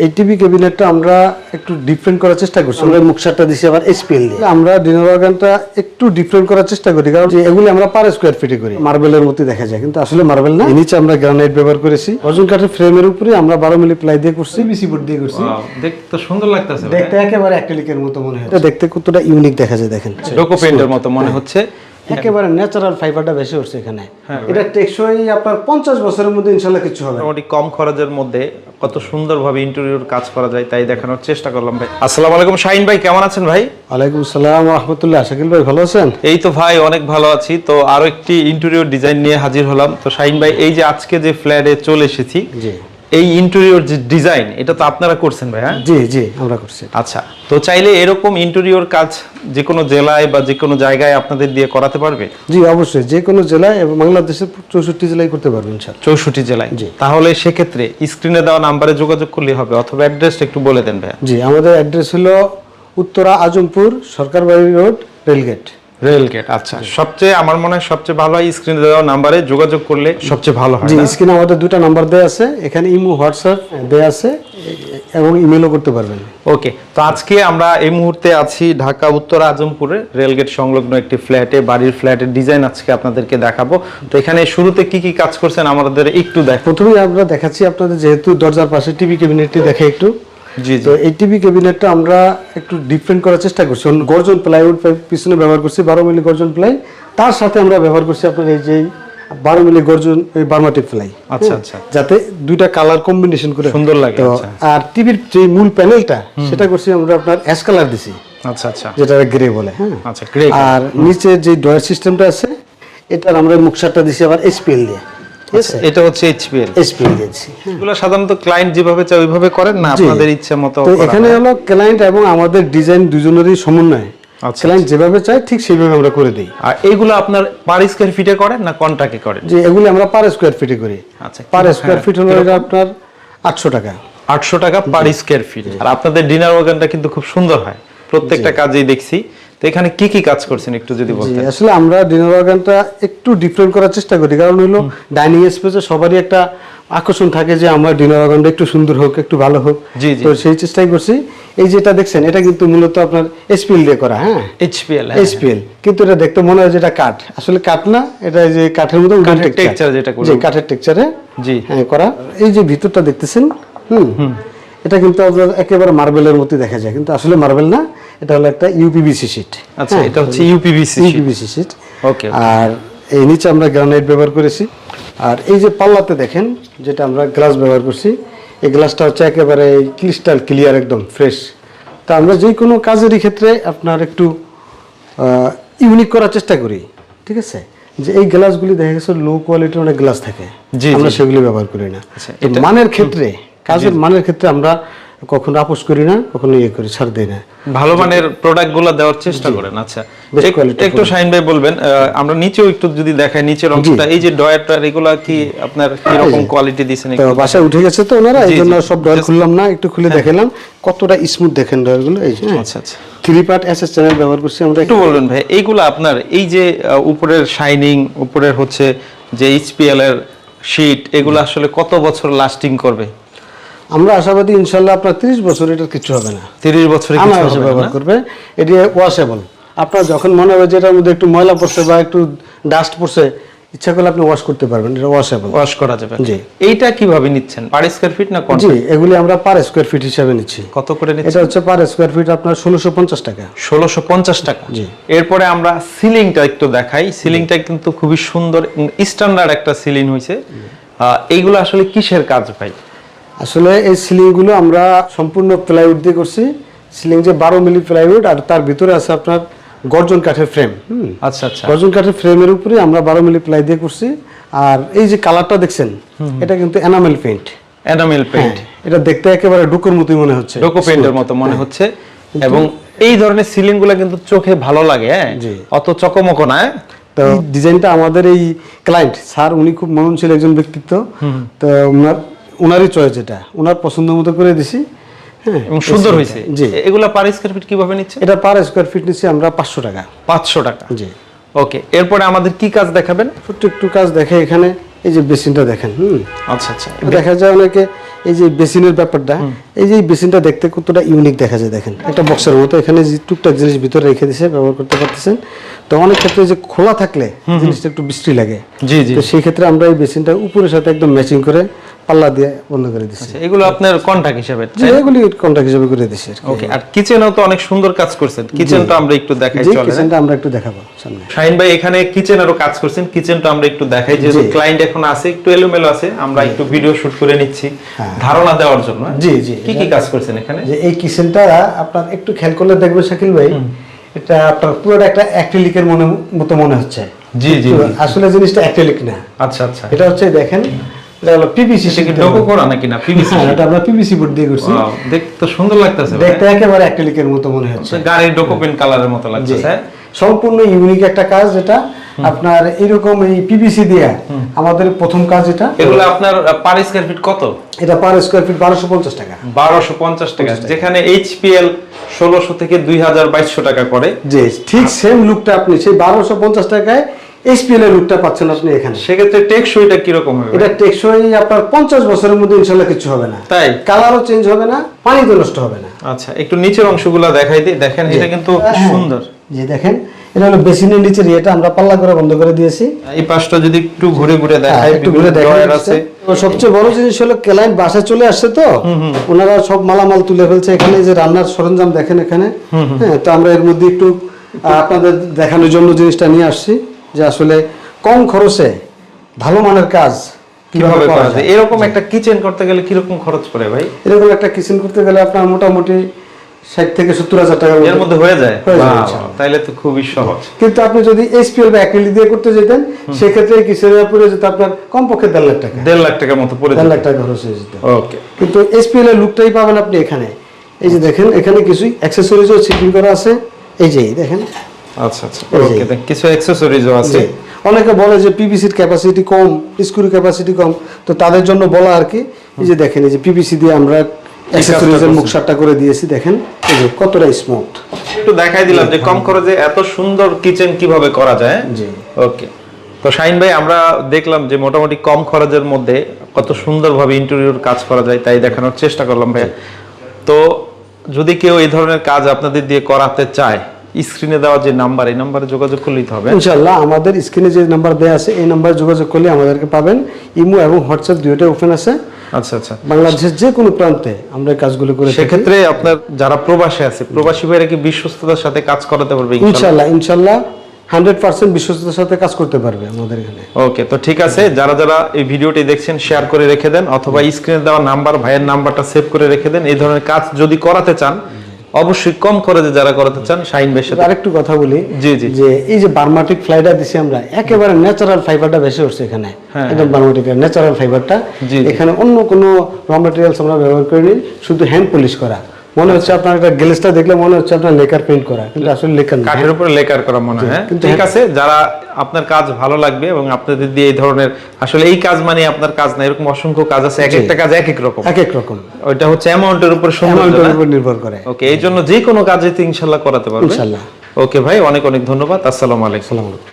এই টিভি ক্যাবিনেটটা আমরা একটু ডিফারেন্ট করার চেষ্টা করছি। আমরা মুখসারটা দিছি আবার এসপিএল দিয়ে। আমরা ডিনার অর্গানটা একটু ডিফারেন্ট করার চেষ্টা করি কারণ যে এগুলি আমরা পার স্কোয়ার ফিটে করি। মার্বেলের মতো দেখা যায় কিন্তু আসলে মার্বেল না। এর নিচে আমরা গ্রানাইট ব্যবহার করেছি। অর্জুন কাঠের ফ্রেমের উপরে আমরা বারো মিলি প্লাই দিয়ে করছি। বিসি বোর্ড দিয়ে করছি। দেখতে সুন্দর লাগতেছে দেখতে একেবারে অ্যাক্রিলিকের মতো মনে হয় এটা দেখতে কতটা ইউনিক দেখা যায় দেখেন। ডোকো পেইন্টের মতো মনে হচ্ছে। একেবারে ন্যাচারাল ফাইবারটা বেশি হচ্ছে এখানে। এটা টেকসই আপনার পঞ্চাশ বছরের মধ্যে ইনশাল্লাহ কিছু হবে। মোটামুটি কম খরচের মধ্যে কত সুন্দরভাবে ইন্টেরিয়র কাজ করা যায় তাই দেখানোর চেষ্টা করলাম ভাই। আসসালামু আলাইকুম শাহিন ভাই কেমন আছেন ভাই? ওয়ালাইকুম আসসালাম রহমতুল্লাহ। শাকিল ভাই ভালো আছেন? এই তো ভাই অনেক ভালো আছি। তো আরও একটি ইন্টেরিয়র ডিজাইন নিয়ে হাজির হলাম। তো শাহিন ভাই এই যে আজকে যে ফ্ল্যাটে চলে এসেছি এই ইন্টেরিয়র যে ডিজাইন এটা তো আপনারা করছেন ভাই হ্যাঁ? জি জি আমরা করছি। আচ্ছা তো চাইলে এরকম ইন্টেরিয়র কাজ যে কোনো জেলায় বা যে কোনো জায়গায় আপনাদের দিয়ে করাতে পারবে? জি অবশ্যই যে কোনো জেলায় এবং বাংলাদেশের চৌষট্টি জেলায় করতে পারবেন স্যার চৌষট্টি জেলায়? জি। তাহলে সেক্ষেত্রে স্ক্রিনে দেওয়া নাম্বারে যোগাযোগ করলে হবে অথবা অ্যাড্রেসটা একটু বলে দেন ভাইয়া। জি আমাদের অ্যাড্রেস হলো Uttara Azampur Sarkarbari road rail gate. Rail gate আচ্ছা। সবচেয়ে আমার মনে হয় সবচেয়ে ভালো হয় স্ক্রিনে দেওয়া নাম্বারে যোগাযোগ করলে সবচেয়ে ভালো হয় জি স্ক্রিনে আমাদের দুটো নাম্বার দেওয়া আছে এখানে ইমো হোয়াটসঅ্যাপ দেওয়া আছে এবং ইমেলও করতে পারবেন। ওকে তো আজকে আমরা এই মুহূর্তে আছি ঢাকা উত্তর আজমপুরে রেলগেট সংলগ্ন একটি ফ্ল্যাটে বাড়ির ফ্ল্যাটের ডিজাইন আজকে আপনাদেরকে দেখাবো। তো এখানে শুরুতে কি কি কাজ করছেন আমাদের একটু দেখ প্রথমেই আমরা দেখাচ্ছি আপনাদের যেহেতু দরজার পাশে টিভি ক্যাবিনেটটি দেখে একটু। তো জি। এই টিভি ক্যাবিনেটটা আমরা একটু ডিফারেন্ট করার চেষ্টা করছি। অন্য গর্জন প্লাইউড পিছনে ব্যবহার করছি বারো মিলি গর্জন প্লাই তার সাথে আমরা ব্যবহার করছি আপনার এই যে বারো মিলি গর্জন এই বার্মাটিক প্লাই আচ্ছা আচ্ছা। যাতে দুইটা কালার কম্বিনেশন করে। সুন্দর লাগে, আচ্ছা। আর টিভির যে মূল প্যানেলটা সেটা করছি আমরা আপনার অ্যাশ কালার দিছি। আচ্ছা আচ্ছা। যেটা গ্রে বলে হ্যাঁ? আচ্ছা গ্রে আর নিচে যে ডয়ার সিস্টেমটা আছে এটার আমরা মুখসারটা দিছি আবার এসপিএল দিয়ে। ঠিক আছে এটা হচ্ছে এইচপিএল এসপিএল দিয়েছি এগুলো সাধারণত ক্লায়েন্ট যেভাবে চায় ওইভাবে করেন না? আপনাদের ইচ্ছে মতো তো এখানে হলো ক্লায়েন্ট এবং আমাদের ডিজাইন দুজনেরই সমন্বয়। আচ্ছা, ক্লায়েন্ট যেভাবে চায় ঠিক সেইভাবে আমরা করে দিই। আর এইগুলো আপনার পার স্কোয়ার ফিটে করেন না কন্ট্রাক্টে করেন? যে এগুলি আমরা পার স্কোয়ার ফিটে করি। আচ্ছা পার হ্যাঁ, স্কোয়ার ফিট হলো এটা আপনার আটশো টাকা। আটশো টাকা পার স্কোয়ার ফিট আর আপনাদের ডিনার ওয়াগানটা কিন্তু খুব সুন্দর হয়। প্রত্যেকটা কাজেই দেখছি। তো এখানে কি কি কাজ করছেন একটু যদি জি, বলতেন? আসলে আমরা ডিনার অর্গানটা একটু ডিফারেন্ট করার চেষ্টা করি। কারণ হলো ডাইনিং স্পেসে সবারই একটা আকর্ষণ থাকে যে আমার ডিনার অর্গানটা একটু সুন্দর হোক একটু ভালো হোক। তো সেই চেষ্টাই করছি। এই যেটা দেখছেন এটা কিন্তু মূলত আপনার এসপিএল দিয়ে করা হ্যাঁ? এইচপিএল এসপিএল কিন্তু এটা দেখতে মনে হয় যে এটা কাঠ। আসলে কাঠ না এটা যে কাঠের মতো texture যেটা করে। জি কাঠের টেক্সচারে জি। হ্যাঁ করা। এই যে ভিতরটা দেখতেছেন হুম? এটা কিন্তু আপনার একেবারে মার্বেলের মতো দেখা যায়। কিন্তু আসলে মার্বেল না। এটা হলো একটা ইউপিভিসি শিট আচ্ছা এটা হচ্ছে ইউপিভিসি ইউপিভিসি শিট ওকে আর এই নিচে আমরা গ্রানাইট ব্যবহার করেছি। আর এই যে পাল্লাতে দেখেন যেটা আমরা গ্লাস ব্যবহার করছি এই গ্লাসটা হচ্ছে একেবারে ক্রিস্টাল ক্লিয়ার একদম ফ্রেশ তা আমরা যে কোনো কাজেরই ক্ষেত্রে আপনার একটু ইউনিক করার চেষ্টা করি ঠিক আছে? যে এই গ্লাসগুলি দেখা গেছে লো কোয়ালিটির অনেক গ্লাস থাকে। আমরা সেগুলি ব্যবহার করি না। আচ্ছা, মানের ক্ষেত্রে কাজের মানের ক্ষেত্রে আমরা কখনো আপোষ করি না কখনো ইয়ে করি ছাড় দিই না। ভালো মানের প্রোডাক্টগুলো দেওয়ার চেষ্টা করেন আচ্ছা। একটু শাহিন ভাই বলবেন আমরা নিচেও একটু যদি দেখাই নিচের অংশটা এই যে ডয়ারটার এগুলা কি আপনার কি রকম কোয়ালিটি দিছেন তো? বাসায় উঠে গেছে তো ওনারা এই জন্য সব ডয়ার খুললাম না একটু খুলে দেখালাম কতটা স্মুথ দেখেন ডয়ারগুলো এই যে আচ্ছা আচ্ছা। থ্রি পার্ট এসএস চ্যানেল ব্যবহার করছি আমরা। একটু বলবেন ভাই এইগুলো আপনার এই যে উপরের শাইনিং উপরের হচ্ছে যে এইচপিএল এর শীট এগুলো আসলে কত বছর লাস্টিং করবে? আমরা আশাবাদী ইনশাল্লাহ আপনার তিরিশ বছর এটার কিছু হবে না। তিরিশ বছরে কিছু? ব্যবহার করবে। এটি ওয়াশেবল আপনার যখন মনে হবে যে এটার মধ্যে একটু ময়লা পড়ছে বা একটু ডাস্ট পড়ছে ইচ্ছা করলে আপনি ওয়াশ করতে পারবেন এটা ওয়াশেবল ওয়াশ করা যাবে। জি। এইটা কীভাবে নিচ্ছেন? পার স্কোয়ার ফিট না জি এগুলি আমরা পার স্কোয়ার ফিট হিসাবে নিচ্ছি। কত করে নিচ্ছেন? এটা হচ্ছে পার স্কোয়ার ফিট আপনার ষোলোশো পঞ্চাশ টাকা। ষোলোশো পঞ্চাশ টাকা। জি। এরপরে আমরা সিলিংটা একটু দেখাই। সিলিংটা কিন্তু খুবই সুন্দর স্ট্যান্ডার্ড একটা সিলিং হয়েছে এইগুলো আসলে কিসের কাজ ভাই? আসলে এই সিলিংগুলো আমরা সম্পূর্ণ প্লাইউড দিয়ে করছি। সিলিং যে বারো মিলি প্লাইউড আর তার ভিতরে আছে আপনার গর্জন কাঠের ফ্রেম আচ্ছা আচ্ছা। গর্জন কাঠের ফ্রেমের উপরে আমরা বারো মিলি প্লাই দিয়ে করছি। আর এই যে কালারটা দেখছেন এটা কিন্তু এনামেল পেইন্ট এনামেল পেইন্ট এটা দেখতে একেবারে ডুকুর মতোই মনে হচ্ছে। ডোকো পেইন্টের মতো মনে হচ্ছে। এবং এই ধরনের সিলিংগুলো কিন্তু চোখে ভালো লাগে হ্যাঁ। অত চকমকো না হ্যাঁ? তো ডিজাইনটা আমাদের এই ক্লায়েন্ট স্যার উনি খুব মননশীল একজন ব্যক্তিত্ব। তো ওনার ওনারই চয়েস এটা। ওনার পছন্দ মতো করে দিছি হ্যাঁ এবং সুন্দর হয়েছে। জি। এগুলা পার স্কোয়ার ফিট কীভাবে নিচ্ছে? এটা পার স্কোয়ার ফিট নিচ্ছি আমরা পাঁচশো টাকা। পাঁচশো টাকা। জি। ওকে এরপরে আমাদের কি কাজ দেখাবেন? ছোট্ট একটু কাজ দেখে এখানে এই যে বেসিনটা দেখেন হুম। আচ্ছা আচ্ছা দেখা যায় অনেকে এই যে বেসিনের ব্যাপারটা এই যে বেসিনটা দেখতে কতটা ইউনিক দেখা যায় দেখেন। একটা বক্সের মতো এখানে যে টুকটাক জিনিস ভিতরে রেখে দিছে ব্যবহার করতে পারতেছেন। তো অনেক ক্ষেত্রে যে খোলা থাকলে জিনিসটা একটু বৃষ্টি লাগে। জি জি। তো সেই ক্ষেত্রে আমরা এই বেসিনটা উপরের সাথে একদম ম্যাচিং করে পাল্লা দিয়ে বন্ধ করে দিচ্ছি এগুলো আপনার হিসেবে এগুলি কন্ট্রাক্ট হিসেবে করে দিচ্ছি ওকে আর কিচেনেও তো অনেক সুন্দর কাজ করছেন কিচেনটা আমরা একটু দেখাই চলে কিচেনটা আমরা একটু দেখাবো সামনে। শাহিন ভাই এখানে কিচেনেরও কাজ করছেন। কিচেনটা আমরা একটু দেখাই যেহেতু ক্লায়েন্ট এখন আছে একটু এলোমেলো আছে আমরা একটু ভিডিও শুট করে নিচ্ছি ধারণা দেওয়ার জন্য হ্যাঁ? জি, জি। কি কি কাজ করছেন এখানে? যে এই কিচেনটা আপনার একটু খেয়াল করলে দেখবেন শাকিল ভাই এটা আপনার পুরোটা একটা অ্যাক্রিলিকের মনে মতো মনে হচ্ছে। জি জি আসলে জিনিসটা অ্যাক্রিলিক না। আচ্ছা আচ্ছা। এটা হচ্ছে দেখেন হলো পিভিসি সেটা কি করা নাকি না পিভিসি এটা আমরা পিভিসি বোর্ড দিয়ে করছি। দেখতে সুন্দর লাগতেছে দেখতে একেবারে অ্যাক্রিলিকের মতো মনে হচ্ছে। গাড়ির ডোকো কালারের মতো জি। হ্যাঁ? সম্পূর্ণ ইউনিক একটা কাজ যেটা আপনার এরকম এই পিভিসি দিয়ে আমাদের প্রথম কাজ এটা। এগুলো আপনার পার স্কয়ার ফিট কত? এটা পার স্কোয়ার ফিট বারোশো পঞ্চাশ টাকা। বারোশো পঞ্চাশ টাকা। যেখানে এইচপিএল ষোলোশো থেকে দুই হাজার বাইশশো টাকা করে। যে ঠিক সেম লুকটা আপনি সেই বারোশো পঞ্চাশ টাকায় এইচপিএল এর লুকটা পাচ্ছেন আপনি এখানে। সেক্ষেত্রে টেকসইটা কীরকম হবে? এটা টেকসই আপনার পঞ্চাশ বছরের মধ্যে ইনশাল্লাহ কিছু হবে না। তাই? কালারও চেঞ্জ হবে না পানি তো নষ্ট হবে না। আচ্ছা একটু নিচের অংশগুলো দেখাই দিই দেখেন এটা কিন্তু হ্যাঁ। সুন্দর। যে দেখেন এটা হলো বেসিনের নিচের ইয়েটা আমরা পাল্লা করে বন্ধ করে দিয়েছি। এই পাশটা যদি একটু ঘুরে ঘুরে হ্যাঁ, দেখাই একটু ঘুরে আছে। সবচেয়ে বড় জিনিস হলো ক্লায়েন্ট বাসায় চলে আসছে তো ওনারা সব মালামাল তুলে ফেলছে এখানে যে রান্নার সরঞ্জাম দেখেন এখানে। হ্যাঁ তো আমরা এর মধ্যে একটু আপনাদের দেখানোর জন্য জিনিসটা নিয়ে আসছি। যে আসলে কম খরচে ভালো মানের কাজ কীভাবে করা যায়? এরকম একটা কিচেন করতে গেলে কীরকম খরচ পড়ে ভাই? এরকম একটা কিচেন করতে গেলে আপনার মোটামুটি ষাট থেকে সত্তর হাজার টাকার এর মধ্যে হয়ে যায়। তাইলে তো খুবই সহজ। কিন্তু আপনি যদি এসপিএল বা অ্যাক্রিলিক দিয়ে করতে যেতেন সেক্ষেত্রে এই কিচেনের পরে যেত আপনার কমপক্ষে দেড় লাখ টাকা। দেড় লাখ টাকার মতো পড়ে দেড় লাখ টাকা খরচ হয়ে যেত। ওকে কিন্তু এসপিএল এর লুকটাই পাবেন আপনি এখানে। এই যে দেখেন এখানে কিছু অ্যাক্সেসরিজও সিটিং করা আছে। এই যে দেখেন। আচ্ছা আচ্ছা। ওকে কিছু অ্যাকসেসরিজও আছে। অনেকে বলে যে পিভিসির ক্যাপাসিটি কম স্ক্রু ক্যাপাসিটি কম। তো তাদের জন্য বলা আর কি এই যে দেখেন এই যে পিভিসি দিয়ে আমরা অ্যাক্সেসরিজের মুখ সারটা করে দিয়েছি দেখেন। এই যে কতটা স্মুথ একটু দেখাই দিলাম যে কম খরচে এত সুন্দর কিচেন কীভাবে করা যায় জি। ওকে তো শাইন ভাই আমরা দেখলাম যে মোটামুটি কম খরচের মধ্যে কত সুন্দরভাবে ইন্টেরিয়র কাজ করা যায় তাই দেখানোর চেষ্টা করলাম ভাই তো যদি কেউ এই ধরনের কাজ আপনাদের দিয়ে করাতে চায় স্ক্রিনে দেওয়া যে নাম্বার এই নাম্বারে যোগাযোগ করলেই তো হবে। ইনশাল্লাহ আমাদের স্ক্রিনে যে নাম্বার দেওয়া আছে এই নাম্বারে যোগাযোগ করলে আমাদেরকে পাবেন। ইমো এবং হোয়াটসঅ্যাপ দুইটাই ওপেন আছে। আচ্ছা আচ্ছা। বাংলাদেশের যে কোনো প্রান্তে আমরা কাজগুলো করে সেক্ষেত্রে আপনার যারা প্রবাসী আছে প্রবাসী ভাইরা কি বিশ্বস্ততার সাথে কাজ করাতে পারবে ইনশাআল্লাহ? ইনশাল্লাহ হান্ড্রেড পার্সেন্ট বিশ্বস্ততার সাথে কাজ করতে পারবে আমাদের এখানে। ওকে তো ঠিক আছে যারা যারা এই ভিডিওটি দেখছেন শেয়ার করে রেখে দেন অথবা স্ক্রিনে দেওয়া নাম্বার ভাইয়ের নাম্বারটা সেভ করে রেখে দেন এই ধরনের কাজ যদি করাতে চান অবশ্যই কম খরচে যারা করাতে চান শাইন ভাইয়ের সাথে আরেকটু কথা বলি জি, জি। যে এই যে বার্মাটিক ফ্লাইটা দিছি আমরা একেবারে ন্যাচারাল ফাইবারটা বেশি হচ্ছে এখানে হ্যাঁ, একদম বার্মাটিক ন্যাচারাল ফাইবারটা। এখানে অন্য কোনো র মেটেরিয়ালস আমরা ব্যবহার করিনি শুধু হ্যান্ড পলিশ করা মনে হচ্ছে আপনার একটা গ্লেসটা দেখলে মনে হচ্ছে আপনার লেকার পেইন্ট করা কিন্তু আসলে লেকার না। কাঠের উপরে লেকার করা মনে হয় হ্যাঁ? ঠিক আছে যারা আপনার কাজ ভালো লাগবে এবং আপনাদের দিয়ে এই ধরনের আসলে এই কাজ মানে আপনার কাজ না এরকম অসংখ্য কাজ আছে এক একটা কাজ এক এক রকম। এক এক রকম। ওইটা হচ্ছে অ্যামাউন্টের উপর অ্যামাউন্টের উপর নির্ভর করে। ওকে এই জন্য যে কোনো কাজে তো ইনশাল্লাহ করাতে পারবে। ইনশাল্লাহ। ওকে ভাই অনেক অনেক ধন্যবাদ আসসালামু আলাইকুম।